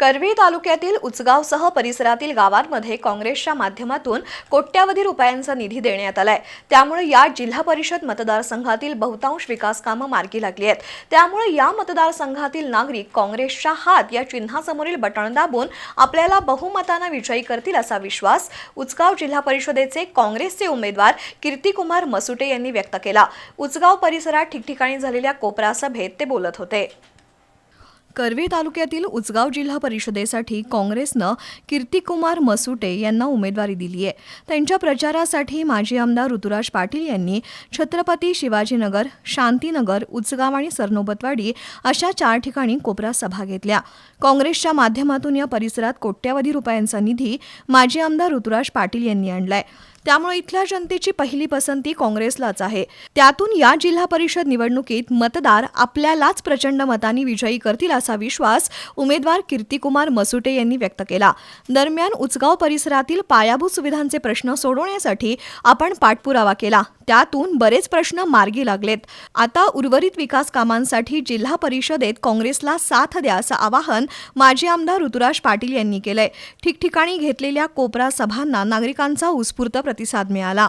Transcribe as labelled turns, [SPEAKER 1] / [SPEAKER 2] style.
[SPEAKER 1] करवीर तालुक्यातील उचगावसह परिसरातील गावांमध्ये काँग्रेसच्या माध्यमातून कोट्यावधी रुपयांचा निधी देण्यात आलाय. त्यामुळे या जिल्हा परिषद मतदारसंघातील बहुतांश विकास कामं मार्गी लागली आहेत. त्यामुळे या मतदारसंघातील नागरिक काँग्रेसच्या हात या चिन्हासमोरील बटण दाबून आपल्याला बहुमतानं विजयी करतील असा विश्वास उचगाव जिल्हा परिषदेचे काँग्रेसचे उमेदवार कीर्तिकुमार मसुटे यांनी व्यक्त केला. उचगाव परिसरात ठिकठिकाणी झालेल्या कोपरा सभेत ते बोलत होते. करवी तालुक्यातील उचगाव जिल्हा परिषदेसाठी काँग्रेसनं कीर्तिकुमार मसुटे यांना उमेदवारी दिली आहे. त्यांच्या प्रचारासाठी माजी आमदार ऋतुराज पाटील यांनी छत्रपती शिवाजीनगर शांतीनगर उचगाव आणि सरनोबतवाडी अशा चार ठिकाणी कोपरा सभा घेतल्या. काँग्रेसच्या माध्यमातून या परिसरात कोट्यावधी रुपयांचा निधी माजी आमदार ऋतुराज पाटील यांनी आणलाय. त्यामुळे इथल्या जनतेची पहिली पसंती काँग्रेसलाच आहे. त्यातून या जिल्हा परिषद निवडणुकीत मतदार आपल्यालाच प्रचंड मतांनी विजयी करतील असा विश्वास उमेदवार कीर्तिकुमार मसुटे यांनी व्यक्त केला. दरम्यान उचगाव परिसरातील पायाभूत सुविधांचे प्रश्न सोडवण्यासाठी आपण पाठपुरावा केला. त्यातून बरेच प्रश्न मार्गी लागलेत. आता उर्वरित विकास कामांसाठी जिल्हा परिषदेत काँग्रेसला साथ द्या असं आवाहन माजी आमदार ऋतुराज पाटील यांनी केलंय. ठिकठिकाणी घेतलेल्या कोपरा सभांना नागरिकांचा उत्स्फूर्त प्रतिसाद मिळाला.